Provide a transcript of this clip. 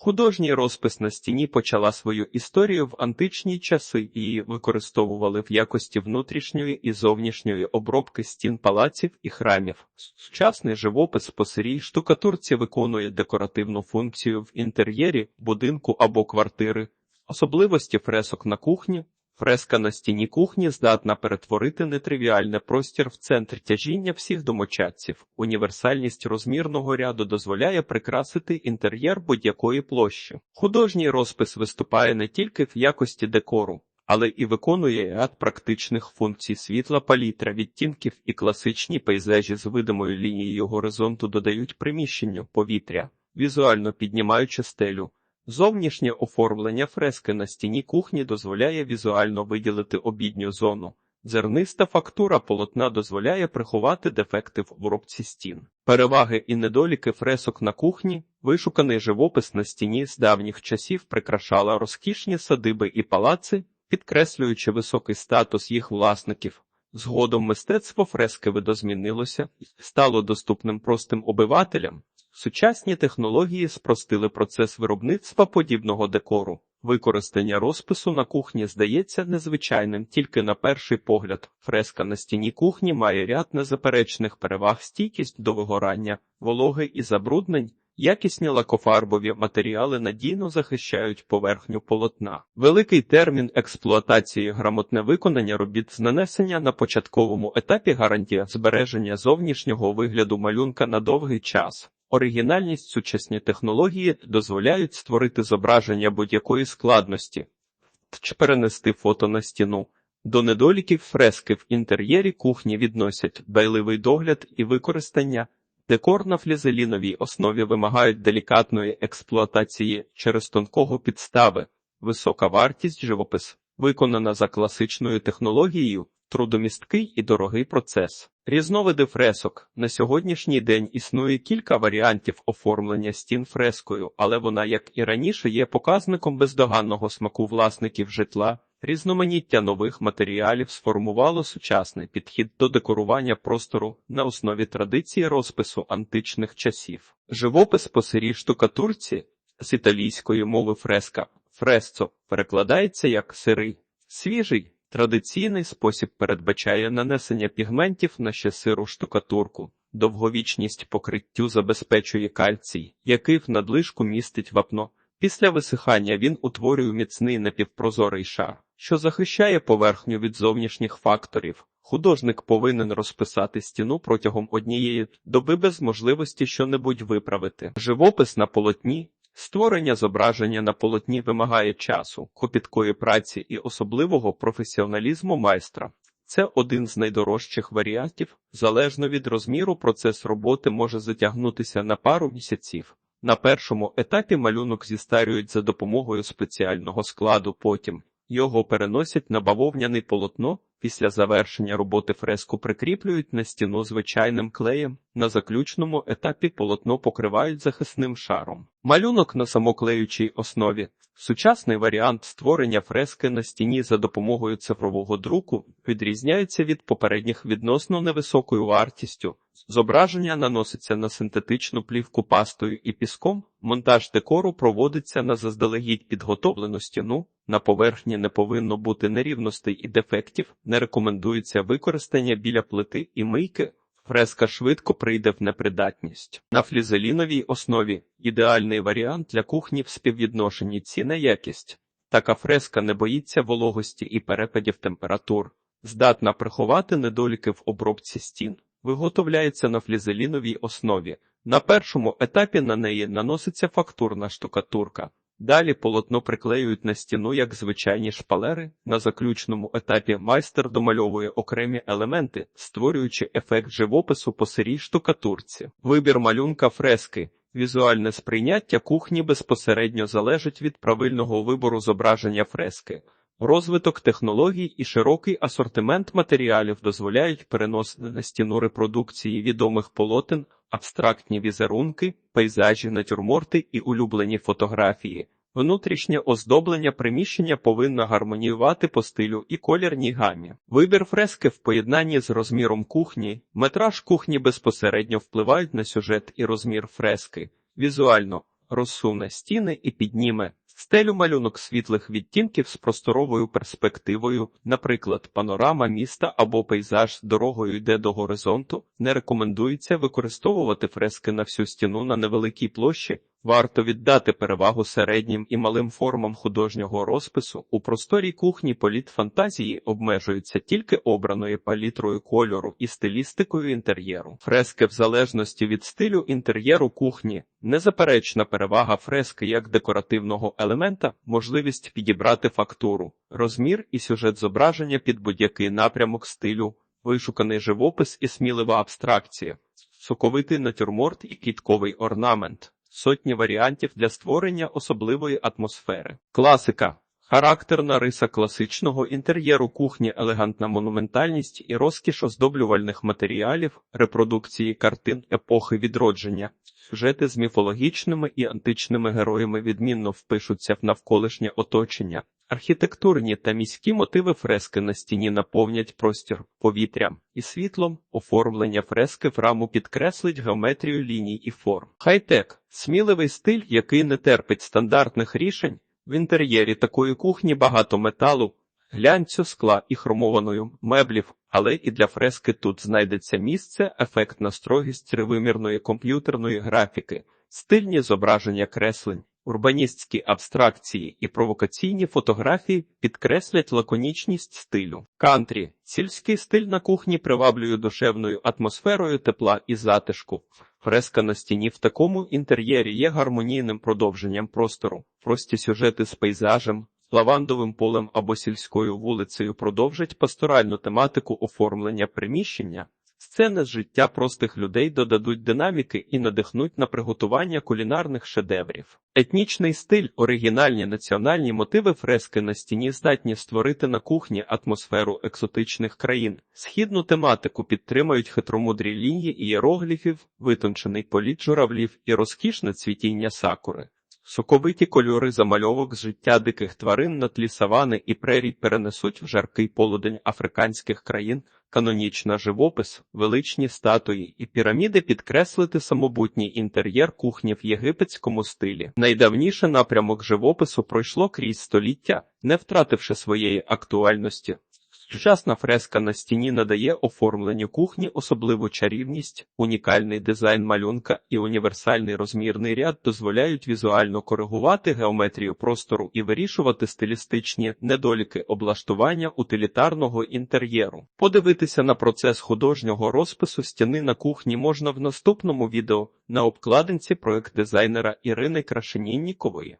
Художній розпис на стіні почала свою історію в античні часи і використовували в якості внутрішньої і зовнішньої обробки стін палаців і храмів. Сучасний живопис по сирій штукатурці виконує декоративну функцію в інтер'єрі будинку або квартири, особливості фресок на кухні. Фреска на стіні кухні здатна перетворити нетривіальний простір в центр тяжіння всіх домочадців. Універсальність розмірного ряду дозволяє прикрасити інтер'єр будь-якої площі. Художній розпис виступає не тільки в якості декору, але і виконує ряд практичних функцій світла, палітра, відтінків і класичні пейзажі з видимою лінією горизонту додають приміщенню повітря, візуально піднімаючи стелю. Зовнішнє оформлення фрески на стіні кухні дозволяє візуально виділити обідню зону. Зерниста фактура полотна дозволяє приховати дефекти в обробці стін. Переваги і недоліки фресок на кухні, вишуканий живопис на стіні з давніх часів прикрашала розкішні садиби і палаци, підкреслюючи високий статус їх власників. Згодом мистецтво фрески видозмінилося стало доступним простим обивателям. Сучасні технології спростили процес виробництва подібного декору. Використання розпису на кухні здається незвичайним тільки на перший погляд. Фреска на стіні кухні має ряд незаперечних переваг стійкість до вигорання, вологи і забруднень. Якісні лакофарбові матеріали надійно захищають поверхню полотна. Великий термін експлуатації грамотне виконання робіт з нанесення на початковому етапі гарантія збереження зовнішнього вигляду малюнка на довгий час. Оригінальність сучасні технології дозволяють створити зображення будь-якої складності чи перенести фото на стіну. До недоліків фрески в інтер'єрі кухні відносять дбайливий догляд і використання. Декор на флізеліновій основі вимагають делікатної експлуатації через тонкого підстави, висока вартість живопис, виконана за класичною технологією, трудомісткий і дорогий процес. Різновиди фресок на сьогоднішній день існує кілька варіантів оформлення стін фрескою, але вона, як і раніше, є показником бездоганного смаку власників житла. Різноманіття нових матеріалів сформувало сучасний підхід до декорування простору на основі традиції розпису античних часів. Живопис по сирій штукатурці з італійської мови фреска фресцо перекладається як сирий, свіжий. Традиційний спосіб передбачає нанесення пігментів на ще штукатурку. Довговічність покриттю забезпечує кальцій, який в надлишку містить вапно. Після висихання він утворює міцний напівпрозорий шар, що захищає поверхню від зовнішніх факторів. Художник повинен розписати стіну протягом однієї доби без можливості щонебудь виправити. Живопис на полотні Створення зображення на полотні вимагає часу, копіткої праці і особливого професіоналізму майстра. Це один з найдорожчих варіантів. Залежно від розміру, процес роботи може затягнутися на пару місяців. На першому етапі малюнок зістарюють за допомогою спеціального складу, потім його переносять на бавовняне полотно. Після завершення роботи фреску прикріплюють на стіну звичайним клеєм. На заключному етапі полотно покривають захисним шаром. Малюнок на самоклеючій основі. Сучасний варіант створення фрески на стіні за допомогою цифрового друку відрізняється від попередніх відносно невисокою вартістю. Зображення наноситься на синтетичну плівку пастою і піском. Монтаж декору проводиться на заздалегідь підготовлену стіну. На поверхні не повинно бути нерівностей і дефектів. Не рекомендується використання біля плити і мийки. Фреска швидко прийде в непридатність. На флізеліновій основі ідеальний варіант для кухні в співвідношенні ціна якість. Така фреска не боїться вологості і перепадів температур, здатна приховати недоліки в обробці стін. Виготовляється на флізеліновій основі. На першому етапі на неї наноситься фактурна штукатурка. Далі полотно приклеюють на стіну як звичайні шпалери. На заключному етапі майстер домальовує окремі елементи, створюючи ефект живопису по сирій штукатурці. Вибір малюнка фрески. Візуальне сприйняття кухні безпосередньо залежить від правильного вибору зображення фрески. Розвиток технологій і широкий асортимент матеріалів дозволяють переносити на стіну репродукції відомих полотен, абстрактні візерунки, пейзажі, натюрморти і улюблені фотографії. Внутрішнє оздоблення приміщення повинно гармоніювати по стилю і колірній гамі. Вибір фрески в поєднанні з розміром кухні, метраж кухні безпосередньо впливають на сюжет і розмір фрески. Візуально розсуне стіни і підніме стелю малюнок світлих відтінків з просторовою перспективою, наприклад, панорама міста або пейзаж з дорогою йде до горизонту. Не рекомендується використовувати фрески на всю стіну на невеликій площі. Варто віддати перевагу середнім і малим формам художнього розпису. У просторій кухні політ фантазії обмежується тільки обраною палітрою кольору і стилістикою інтер'єру. Фрески в залежності від стилю інтер'єру кухні. Незаперечна перевага фрески як декоративного елемента, можливість підібрати фактуру, розмір і сюжет зображення під будь-який напрямок стилю, вишуканий живопис і смілива абстракція, соковитий натюрморт і квітковий орнамент. Сотні варіантів для створення особливої атмосфери. Класика. Характерна риса класичного інтер'єру кухні, елегантна монументальність і розкіш оздоблювальних матеріалів, репродукції картин епохи відродження. Сюжети з міфологічними і античними героями відмінно впишуться в навколишнє оточення. Архітектурні та міські мотиви фрески на стіні наповнять простір повітрям і світлом. Оформлення фрески в раму підкреслить геометрію ліній і форм. Хай-тек сміливий стиль, який не терпить стандартних рішень. В інтер'єрі такої кухні багато металу, глянцю, скла і хромованої меблів, але і для фрески тут знайдеться місце, ефектна строгість тривимірної комп'ютерної графіки, стильні зображення креслень. Урбаністські абстракції і провокаційні фотографії підкреслять лаконічність стилю. Кантрі сільський стиль на кухні приваблює душевною атмосферою тепла і затишку. Фреска на стіні в такому інтер'єрі є гармонійним продовженням простору. Прості сюжети з пейзажем, лавандовим полем або сільською вулицею продовжать пасторальну тематику оформлення приміщення. Сцени з життя простих людей додадуть динаміки і надихнуть на приготування кулінарних шедеврів. Етнічний стиль, оригінальні національні мотиви фрески на стіні здатні створити на кухні атмосферу екзотичних країн. Східну тематику підтримують хитромудрі лінії ієрогліфів, витончений політ журавлів і розкішне цвітіння сакури. Соковиті кольори замальовок з життя диких тварин на тлі савани і прерій перенесуть в жаркий полудень африканських країн, канонічна живопис, величні статуї і піраміди підкреслити самобутній інтер'єр кухні в єгипетському стилі. Найдавніше напрямок живопису пройшло крізь століття, не втративши своєї актуальності. Сучасна фреска на стіні надає оформленню кухні особливу чарівність, унікальний дизайн малюнка і універсальний розмірний ряд дозволяють візуально коригувати геометрію простору і вирішувати стилістичні недоліки облаштування утилітарного інтер'єру. Подивитися на процес художнього розпису стіни на кухні можна в наступному відео на обкладинці проект дизайнера Ірини Крашеніннікової.